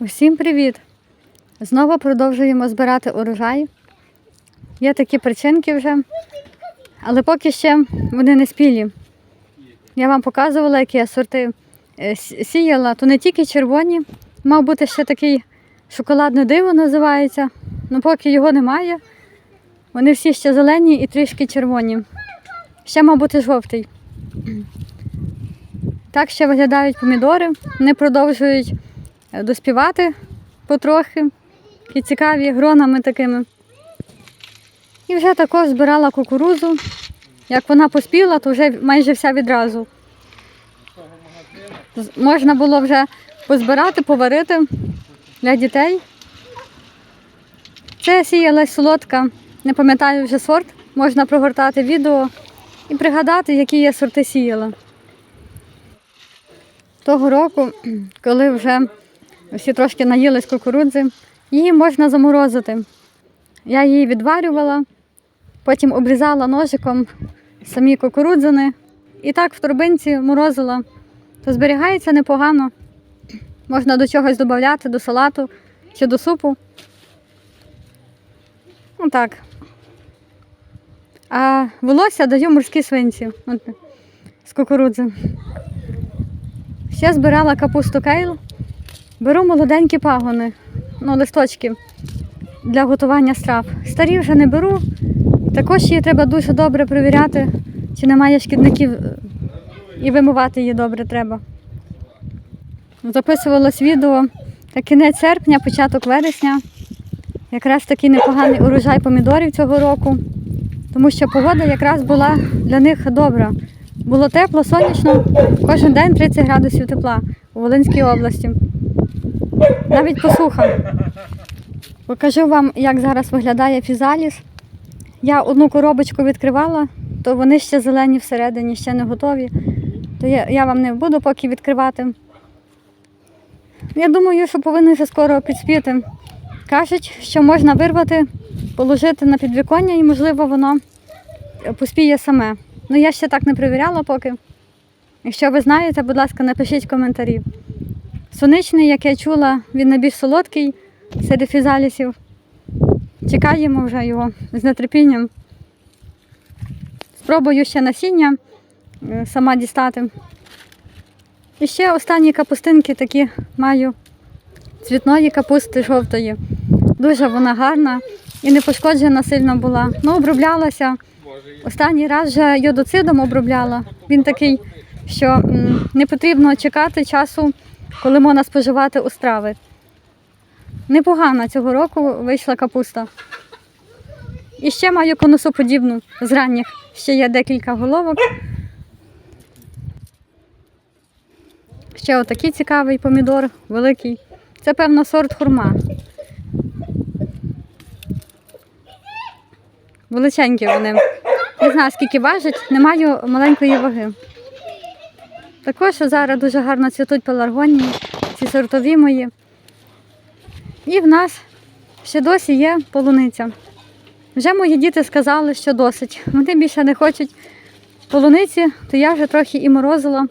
Усім привіт! Знову продовжуємо збирати урожай. Є такі причинки вже, але поки ще вони не спілі. Я вам показувала, які я сорти е, сіяла, то не тільки червоні, мав бути ще такий шоколадне диво називається, але поки його немає. Вони всі ще зелені і трішки червоні. Ще мав бути жовтий. Так ще виглядають помідори, вони продовжують доспівати потрохи, і цікаві гронами такими. І вже також збирала кукурузу. Як вона поспіла, то вже майже вся відразу. Можна було вже позбирати, поварити для дітей. Це сіялась солодка, не пам'ятаю вже сорт. Можна прогортати відео і пригадати, які я сорти сіяла. Того року, коли вже всі трошки наїлись кукурудзи, її можна заморозити. Я її відварювала, потім обрізала ножиком самі кукурудзини і так в торбинці морозила. То зберігається непогано. Можна до чогось додати, до салату чи до супу. Ну так. А волосся даю морській свинці от, з кукурудзи. Ще збирала капусту кейл. Беру молоденькі пагони, ну, листочки для готування страв. Старі вже не беру. Також її треба дуже добре перевіряти, чи немає шкідників і вимивати її добре треба. Записувалось відео та кінець серпня, початок вересня. Якраз такий непоганий урожай помідорів цього року, тому що погода якраз була для них добра. Було тепло, сонячно, кожен день 30 градусів тепла у Волинській області. Навіть посуха. Покажу вам, як зараз виглядає фізаліс. Я одну коробочку відкривала, то вони ще зелені всередині, ще не готові. То я, я вам не буду поки відкривати. Я думаю, що повинні вже скоро підспіти. Кажуть, що можна вирвати, положити на підвіконня і, можливо, воно поспіє саме. Ну я ще так не перевіряла поки. Якщо ви знаєте, будь ласка, напишіть коментарі. Соничний, як я чула, він найбільш солодкий серед фізалісів. Чекаємо вже його з нетерпінням. Спробую ще насіння е, сама дістати. І ще останні капустинки такі маю цвітної капусти жовтої. Дуже вона гарна і не пошкоджена сильно була. Ну, оброблялася. Останній раз вже йодоцидом обробляла. Він такий, що не потрібно чекати часу, коли можна споживати у страви. Непогана цього року вийшла капуста. І ще маю конусоподібну з ранніх. Ще є декілька головок. Ще отакий цікавий помідор, великий. Це, певно, сорт хурма. Величенькі вони. Не знаю, скільки важать, не маю маленької ваги. Також зараз дуже гарно цвітуть пеларгонії, ці сортові мої. І в нас ще досі є полуниця. Вже мої діти сказали, що досить. Вони більше не хочуть полуниці, то я вже трохи і морозила.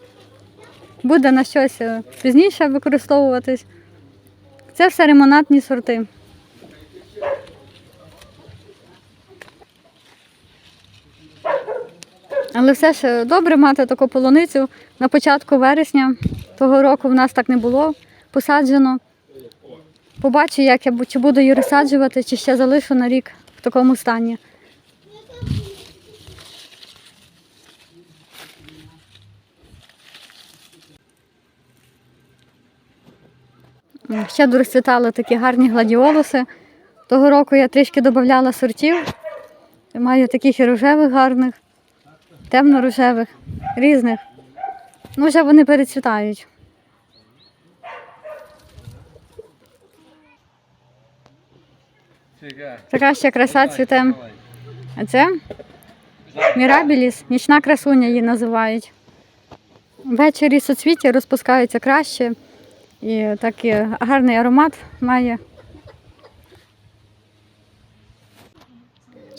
Буде на щось е, пізніше використовуватись. Це все ремонатні сорти. Але все ж е, добре мати таку полуницю на початку вересня. Того року в нас так не було посаджено. Побачу, як я чи буду її розсаджувати, чи ще залишу на рік в такому стані. Ще дорозцвітали такі гарні гладіолуси. Того року я трішки додавала сортів. Маю таких і рожевих гарних, темно-рожевих, різних. Ну, вже вони перецвітають. Така ще краса цвіте. А це мірабіліс, нічна красуня її називають. Ввечері соцвіття розпускаються краще і такий гарний аромат має.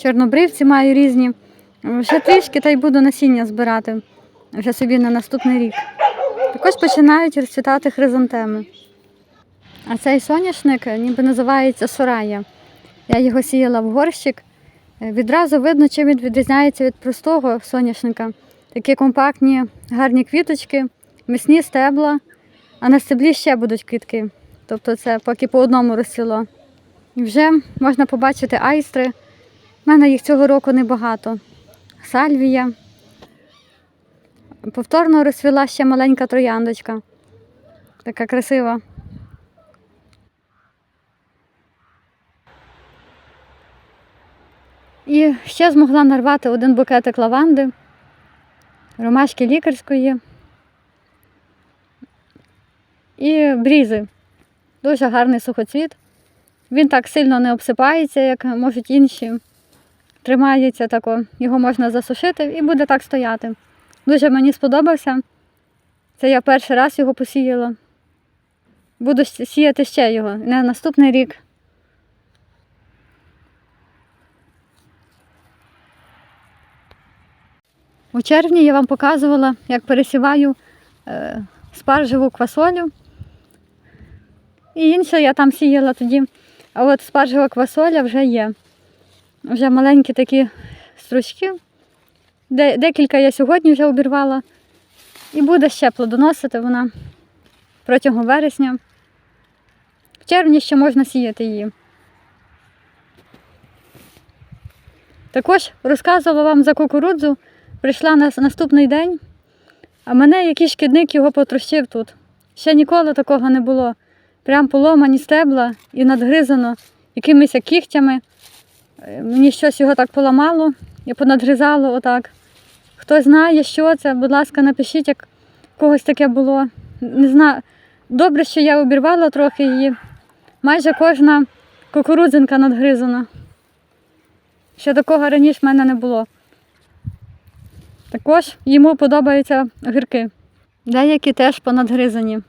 Чорнобривці маю різні. Вже трішки та й буду насіння збирати вже собі на наступний рік. Також починають розцвітати хризантеми. А цей соняшник е, ніби називається Сорая. Я його сіяла в горщик. Е, Відразу видно, чим він відрізняється від простого соняшника. Такі компактні, гарні квіточки, міцні стебла, а на стеблі ще будуть квітки. Тобто це поки по одному розцвіло. І вже можна побачити айстри. У мене їх цього року небагато. Сальвія. Повторно розцвіла ще маленька трояндочка. Така красива. І ще змогла нарвати один букетик лаванди, ромашки лікарської і брізи. Дуже гарний сухоцвіт. Він так сильно не обсипається, як можуть інші. Тримається тако, його можна засушити і буде так стояти. Дуже мені сподобався. Це я перший раз його посіяла. Буду сіяти ще його на наступний рік. У червні я вам показувала, як пересіваю е, спаржеву квасолю. І інше я там сіяла тоді. А от спаржева квасоля вже є. Вже маленькі такі стручки. Декілька я сьогодні вже обірвала. І буде ще плодоносити вона протягом вересня. В червні ще можна сіяти її. Також розказувала вам за кукурудзу. Прийшла на наступний день, а мене якийсь шкідник його потрощив тут. Ще ніколи такого не було. Прям поломані стебла і надгризано якимись кігтями. Е, Мені щось його так поламало і понадгризало отак. Хто знає, що це, будь ласка, напишіть, як когось таке було. Не знаю. Добре, що я обірвала трохи її. Майже кожна кукурудзинка надгризана. Ще такого раніше в мене не було. Також йому подобаються огірки. Деякі теж понадгризані.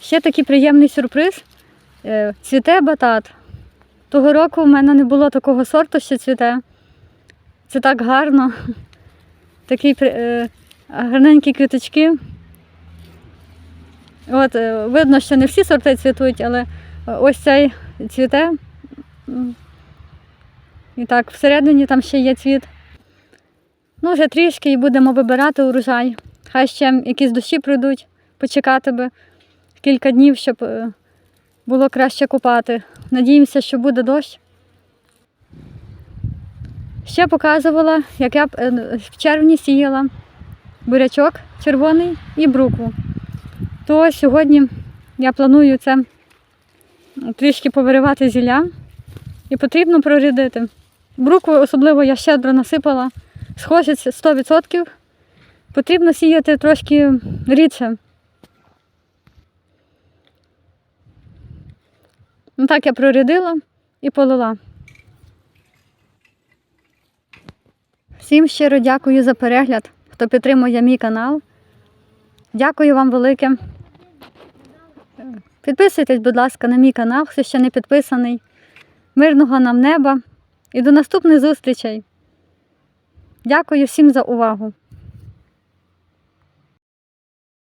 Ще такий приємний сюрприз. Е, Цвіте батат. Того року в мене не було такого сорту, що цвіте. Це так гарно. Такі е, гарненькі квіточки. От, е, видно, що не всі сорти цвітуть, але е, ось цей цвіте. І так, всередині там ще є цвіт. Ну, вже трішки і будемо вибирати урожай. Хай ще якісь дощі прийдуть, почекати би кілька днів, щоб е, було краще купати. Надіємося, що буде дощ. Ще показувала, як я е, в червні сіяла бурячок червоний і брукву. То сьогодні я планую це трішки повиривати зілля і потрібно прорядити. Брукву особливо я щедро насипала, схожість 100%. Потрібно сіяти трошки рідше. Ну так я прорядила і полила. Всім щиро дякую за перегляд, хто підтримує мій канал. Дякую вам велике. Підписуйтесь, будь ласка, на мій канал, хто ще не підписаний. Мирного нам неба і до наступних зустрічей. Дякую всім за увагу.